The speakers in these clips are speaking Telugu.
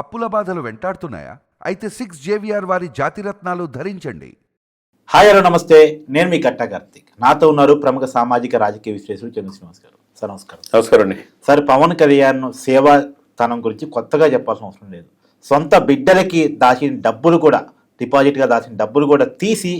అప్పుల బాధలు వెంటాడుతున్నాయా? అయితే సిక్స్ జేవిఆర్ వారి జాతిరత్నాలు ధరించండి. హాయ్ హలో నమస్తే. నేను మీ కట్టా కార్తీక్. నాతో ఉన్నారు ప్రముఖ సామాజిక రాజకీయ విశ్లేషకులు చంద్ర శ్రీనివాస్ గారు. సార్ నమస్కారం. నమస్కారం అండి. సార్ పవన్ కళ్యాణ్ సేవాతనం గురించి కొత్తగా చెప్పాల్సిన అవసరం లేదు. సొంత బిడ్డలకి దాచిన డబ్బులు కూడా డిపాజిట్గా దాచిన డబ్బులు కూడా తీసి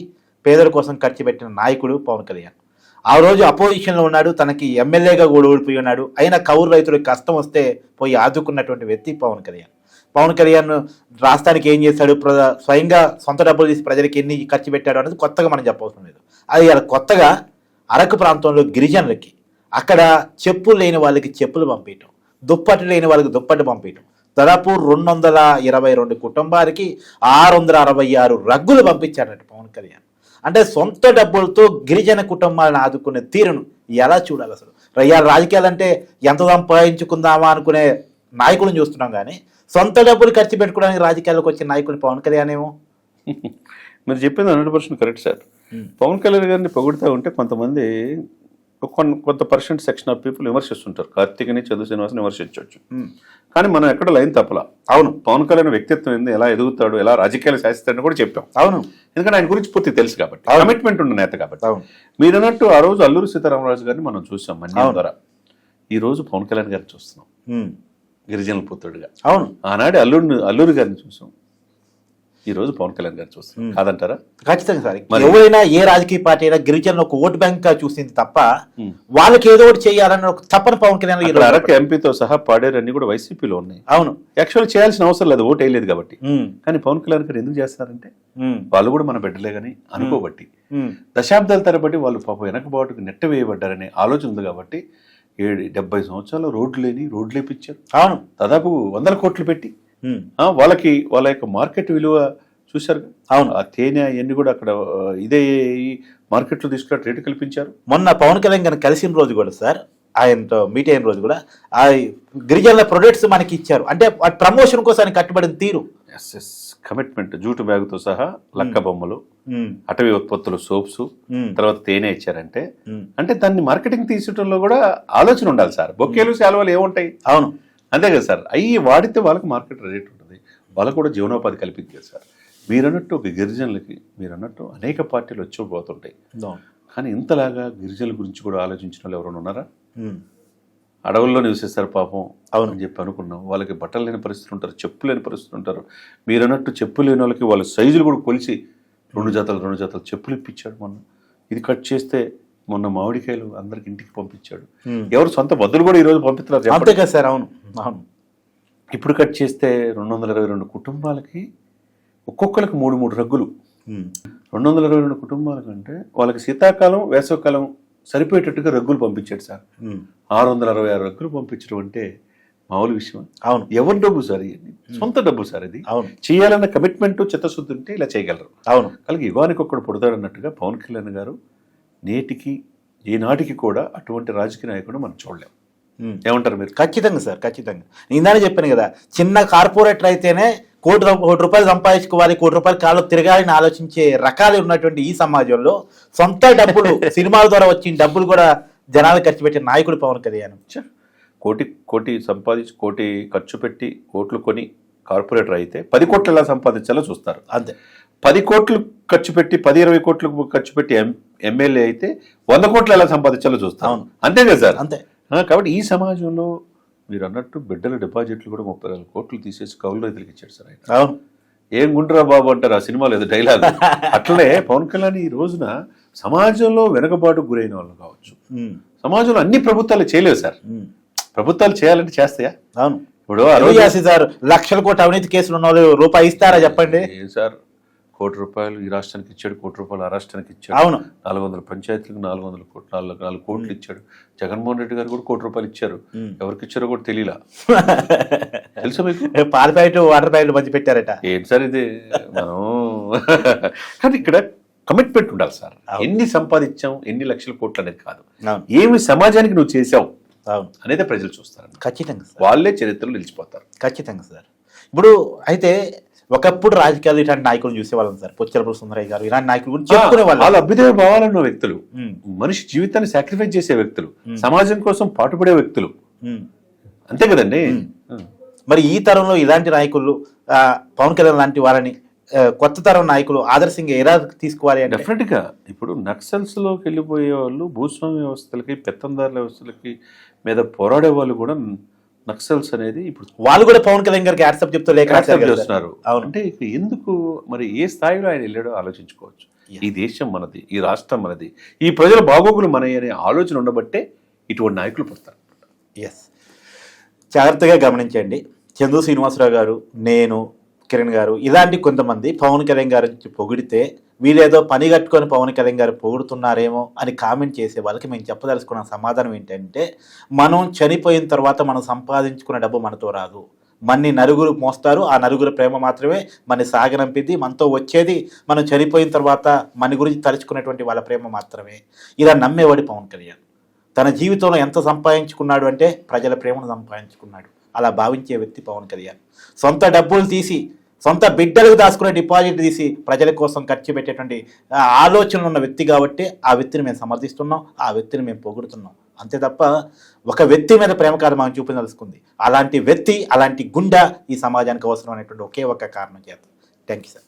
పేదల కోసం ఖర్చు పెట్టిన నాయకుడు పవన్ కళ్యాణ్. ఆ రోజు అపోజిషన్లో ఉన్నాడు తనకి ఎమ్మెల్యేగా కూడా ఓడిపోయి ఉన్నాడు. అయినా కౌరు రైతులకు కష్టం వస్తే పోయి ఆదుకున్నటువంటి వ్యక్తి పవన్ కళ్యాణ్. పవన్ కళ్యాణ్ రాష్ట్రానికి ఏం చేశాడు? ప్ర- స్వయంగా సొంత డబ్బులు తీసి ప్రజలకు ఎన్ని ఖర్చు పెట్టాడు అనేది కొత్తగా మనం చెప్పవసరం లేదు. అది ఇలా కొత్తగా అరకు ప్రాంతంలో గిరిజనులకి అక్కడ చెప్పులు లేని వాళ్ళకి చెప్పులు పంపించడం దుప్పటి లేని వాళ్ళకి దుప్పటి పంపించడం దాదాపు రెండు వందల ఇరవై రెండు కుటుంబాలకి ఆరు వందల అరవై ఆరు రగ్గులు పంపించాడట పవన్ కళ్యాణ్. అంటే సొంత డబ్బులతో గిరిజన కుటుంబాలను ఆదుకునే తీరును ఎలా చూడాలి అసలు? ఇవాళ రాజకీయాలు అంటే ఎంత సంపాదించుకుందామా అనుకునే నాయకులను చూస్తున్నాం కానీ సొంత డబ్బులు ఖర్చు పెట్టుకోవడానికి రాజకీయాల్లోకి వచ్చిన నాయకుడు పవన్ కళ్యాణ్ ఏమో? మీరు చెప్పింది hundred percent correct sir. Pawan Kalyan గారిని పొగుడుతూ ఉంటే కొంతమంది కొన్ కొంత పర్సెంట్ సెక్షన్ ఆఫ్ పీపుల్ విమర్శిస్తుంటారు. కార్తీక్ని చంద్ర శ్రీనివాసని విమర్శించవచ్చు. కానీ మనం ఎక్కడ లైన్ తప్పలా. అవును పవన్ కళ్యాణ్ వ్యక్తిత్వం ఏంది ఎలా ఎదుగుతాడు ఎలా రాజకీయాలు శాసిస్తాడని కూడా చెప్పాం. అవును. ఎందుకంటే ఆయన గురించి పూర్తి తెలుసు కాబట్టి. కమిట్మెంట్ ఉన్న నేత కాబట్టి. అవును. మీరు అన్నట్టు ఆ రోజు అల్లూరు సీతారామరాజు గారిని మనం చూసాం అవును. ద్వారా. ఈ రోజు పవన్ కళ్యాణ్ గారిని చూస్తున్నాం. గిరిజనుల పుత్రుడిగా అవును. ఆనాడు అల్లూరు అల్లూరు గారిని చూసాం. ఈ రోజు పవన్ కళ్యాణ్ గారిని చూస్తున్నాం ఉమ్. కాదంటారా? ఖచ్చితంగా సార్. ఎవరైనా ఏ రాజకీయ పార్టీ అయినా గిరిజనులు ఒక ఓటు బ్యాంక్గా చూసింది తప్ప. వాళ్ళకి ఏదో ఒకటి చేయాలని ఒక తప్పన పవన్ కళ్యాణ్ అరకు ఎంపీతో సహా పాడేరు అన్ని కూడా వైసీపీలో ఉన్నాయి. అవును. యాక్చువల్ చేయాల్సిన అవసరం లేదు ఓటు వేయలేదు కాబట్టి. కానీ పవన్ కళ్యాణ్ గారు ఎందుకు చేస్తున్నారంటే ఉమ్. వాళ్ళు కూడా మన బిడ్డలే కానీ అనుకోబట్టి. దశాబ్దాల తరబడి వాళ్ళు పాప వెనకబాటుకు నెట్ట వేయబడ్డారనే ఆలోచన ఉంది కాబట్టి ఏడు డెబ్బై సంవత్సరాలు రోడ్లు లేని రోడ్లు వేపించారు అవును. దాదాపు వందల కోట్లు పెట్టి. వాళ్ళకి వాళ్ళ యొక్క మార్కెట్ విలువ చూశారు. అవును ఆ తేనె అవన్నీ కూడా అక్కడ ఇదే మార్కెట్లో తీసుకురా రేటు కల్పించారు. మొన్న పవన్ కళ్యాణ్ గారిని కలిసిన రోజు కూడా సార్ ఆయనతో మీట్ అయిన రోజు కూడా ఆ గిరిజనుల ప్రొడక్ట్స్ మనకి ఇచ్చారు. అంటే ప్రమోషన్ కోసం కట్టుబడిన తీరు. ఎస్ ఎస్ కమిట్మెంట్ జూటు బ్యాగుతో సహా లక్క బొమ్మలు. అటవీ ఉత్పత్తులు సోప్స్. తర్వాత తేనె ఇచ్చారంటే. అంటే దాన్ని మార్కెటింగ్ తీసుకోవడంలో కూడా ఆలోచన ఉండాలి సార్. బొక్కేలు శాలువలు ఏముంటాయి? అవును. అంతే కదా సార్. అవి వాడితే వాళ్ళకి మార్కెట్ రేట్ ఉంటుంది. వాళ్ళకు కూడా జీవనోపాధి కల్పించారు సార్. మీరన్నట్టు ఒక గిరిజనులకి మీరన్నట్టు అనేక పార్టీలు వచ్చి పోతుంటాయి. కానీ ఇంతలాగా గిరిజనుల గురించి కూడా ఆలోచించిన వాళ్ళు ఎవరైనా ఉన్నారా. అడవుల్లో నివసిస్తారు పాపం అవును. అని చెప్పి అనుకున్నాం. వాళ్ళకి బట్టలు లేని పరిస్థితులు ఉంటారు చెప్పులు లేని పరిస్థితులు ఉంటారు. మీరు అన్నట్టు చెప్పులు లేని వాళ్ళకి వాళ్ళ సైజులు కూడా కొలిచి రెండు జతలు రెండు జతలు చెప్పులు ఇప్పించాడు మొన్న ఇది కట్ చేస్తే మొన్న మామిడికాయలు అందరికి ఇంటికి పంపించాడు. ఎవరు సొంత బదులు కూడా ఈరోజు పంపిస్తున్నారు అంతే. కదా సార్ అవును అవును ఇప్పుడు కట్ చేస్తే రెండు వందల ఇరవై రెండు కుటుంబాలకి ఒక్కొక్కరికి మూడు మూడు రగ్గులు. రెండు వందల ఇరవై రెండు కుటుంబాలకంటే వాళ్ళకి శీతాకాలం వేసవకాలం సరిపోయేటట్టుగా రగ్గులు పంపించాడు సార్. ఆరు వందల అరవై ఆరు రగ్గులు పంపించడం అంటే మామూలు విషయం అవును. ఎవరి డబ్బు సార్ సొంత డబ్బు సార్ ఇది. అవును. చేయాలన్న కమిట్మెంట్ చిత్తశుద్ధి ఉంటే ఇలా చేయగలరు. అవును. అలాగే యుగానికి ఒక్కడు పుడతాడన్నట్టుగా పవన్ కళ్యాణ్ గారు నేటికి ఈనాటికి కూడా అటువంటి రాజకీయ నాయకుడు మనం చూడలేం. ఉమ్. ఏమంటారు మీరు? ఖచ్చితంగా సార్ ఖచ్చితంగా. ఇందానే చెప్పాను కదా చిన్న కార్పొరేటర్ అయితేనే కోటి కోటి రూపాయలు సంపాదించుకోవాలి కోటి రూపాయలు కాళ్ళు తిరగాలని ఆలోచించే రకాలు ఉన్నటువంటి ఈ సమాజంలో సొంత డబ్బులు సినిమాల ద్వారా వచ్చిన డబ్బులు కూడా జనాలు ఖర్చు పెట్టే నాయకుడు పవన్ కళ్యాణ్! కోటి కోటి సంపాదించి కోటి ఖర్చు పెట్టి కోట్లు కొని కార్పొరేటర్ అయితే పది కోట్లు ఎలా సంపాదించాలో చూస్తారు. అంతే. పది కోట్లు ఖర్చు పెట్టి పది ఇరవై కోట్లు ఖర్చు పెట్టి ఎమ్మెల్యే అయితే వంద కోట్లు ఎలా సంపాదించాలో చూస్తాం. అంతే కదా సార్? అంతే. కాబట్టి ఈ సమాజంలో మీరు అన్నట్టు బిడ్డల డిపాజిట్లు కూడా ముప్పై వేల కోట్లు తీసేసి కౌలు రైతులకు ఇచ్చాడు సార్ ఆయన. అవును. ఏం గుండ్రా బాబు అంటారు ఆ సినిమాలో ఏదో డైలాగ్. అట్లనే పవన్ కళ్యాణ్ ఈ రోజున సమాజంలో వెనుకబాటుకు గురైన వాళ్ళు కావచ్చు. సమాజంలో అన్ని ప్రభుత్వాలు చేయలేవు సార్. ప్రభుత్వాలు చేయాలంటే చేస్తాయా? అవును. ఇప్పుడు ఆ ఎవరు రోజు చేసేసారు లక్షల కోటి అవినీతి కేసులు ఉన్న వాళ్ళు రూపాయి ఇస్తారా చెప్పండి? ఏ సార్ కోటి రూపాయలు ఈ రాష్ట్రానికి ఇచ్చాడు కోటి రూపాయలు ఆ రాష్ట్రానికి ఇచ్చాడు. అవును. నాలుగు వందల పంచాయతీలకు నాలుగు వందల కోట్లు నాలుగు నాలుగు కోట్లు ఇచ్చాడు. జగన్మోహన్ రెడ్డి గారు కూడా కోటి రూపాయలు ఇచ్చారు. ఎవరికి ఇచ్చారో కూడా తెలియలా తెలుసా మీకు? పాల ప్యాకెట్ వాటర్ ప్యాకెట్ మధ్య పెట్టారట. ఏంటి సార్ ఇది? మనం కానీ ఇక్కడ కమిట్మెంట్ ఉండాలి సార్. ఎన్ని సంపాదించాం ఎన్ని లక్షల కోట్లు అనేది కాదు. ఏమి సమాజానికి నువ్వు చేసావు అనేది ప్రజలు చూస్తారు ఖచ్చితంగా సార్. వాళ్ళే చరిత్రలో నిలిచిపోతారు. ఖచ్చితంగా సార్. ఇప్పుడు అయితే ఒకప్పుడు రాజకీయాలు ఇలాంటి నాయకులు చూసేవాళ్ళం సార్. పొచ్చలపూడి సుందరయ్య గారు ఇలాంటి నాయకుల గురించి చెప్పుకునే వాళ్ళ. వాళ్ళు అభ్యుదయ భావాలన్న వ్యక్తులు. మనిషి జీవితాన్ని సాక్రిఫైస్ చేసే వ్యక్తులు. సమాజం కోసం పాటుపడే వ్యక్తులు. అంతే కదండి? మరి ఈ తరంలో ఇలాంటి నాయకులు పవన్ కళ్యాణ్ లాంటి వారిని కొత్త తరం నాయకులు ఆదర్శంగా ఎలా తీసుకోవాలి అంటే? డెఫినెట్గా. ఇప్పుడు నక్సల్స్లోకి వెళ్ళిపోయే వాళ్ళు భూస్వామ్య వ్యవస్థలకి పెత్తందారుల వ్యవస్థలకి మీద పోరాడే వాళ్ళు కూడా నక్సల్స్ అనేది ఇప్పుడు వాళ్ళు కూడా పవన్ కళ్యాణ్ గారికి యాక్సెప్ట్ చెప్తూ యాక్సెప్ట్ సార్. చేస్తున్నారు. అంటే ఎందుకు మరి ఏ స్థాయిలో ఆయన వెళ్ళాడో ఆలోచించుకోవచ్చు. ఈ దేశం మనది ఈ రాష్ట్రం మనది ఈ ప్రజల బాగోగులు మనవి అనే ఆలోచన ఉండబట్టే ఇటువంటి నాయకులు పుడతారు. ఎస్ జాగ్రత్తగా గమనించండి. చందు శ్రీనివాసరావు గారు నేను కిరణ్ గారు ఇలాంటి కొంతమంది పవన్ కళ్యాణ్ గారి పొగిడితే వీళ్ళేదో పని కట్టుకొని పవన్ కళ్యాణ్ గారు పొగుడుతున్నారేమో అని కామెంట్ చేసే వాళ్ళకి మేము చెప్పదలుచుకున్న సమాధానం ఏంటంటే మనం చనిపోయిన తర్వాత మనం సంపాదించుకున్న డబ్బు మనతో రాదు. మన్ని నలుగురు మోస్తారు ఆ నలుగురు ప్రేమ మాత్రమే మన సాగనంపిద్ది మనతో వచ్చేది మనం చనిపోయిన తర్వాత మన గురించి తలుచుకునేటువంటి వాళ్ళ ప్రేమ మాత్రమే. ఇలా నమ్మేవాడి పవన్ కళ్యాణ్. తన జీవితంలో ఎంత సంపాదించుకున్నాడు అంటే ప్రజల ప్రేమను సంపాదించుకున్నాడు. అలా భావించే వ్యక్తి పవన్ కళ్యాణ్. సొంత డబ్బులు తీసి సొంత బిడ్డలకు దాచుకునే డిపాజిట్ తీసి ప్రజల కోసం ఖర్చు పెట్టేటువంటి ఆలోచనలు ఉన్న వ్యక్తి కాబట్టి ఆ వ్యక్తిని మేము సమర్థిస్తున్నాం ఆ వ్యక్తిని మేము పొగుడుతున్నాం. అంతే తప్ప ఒక వ్యక్తి మీద ప్రేమ మనం చూపించదలుచుకుంది. అలాంటి వ్యక్తి అలాంటి గుండె ఈ సమాజానికి అవసరం అనేటువంటి ఒకే ఒక్క కారణం చేత. Thank you sir.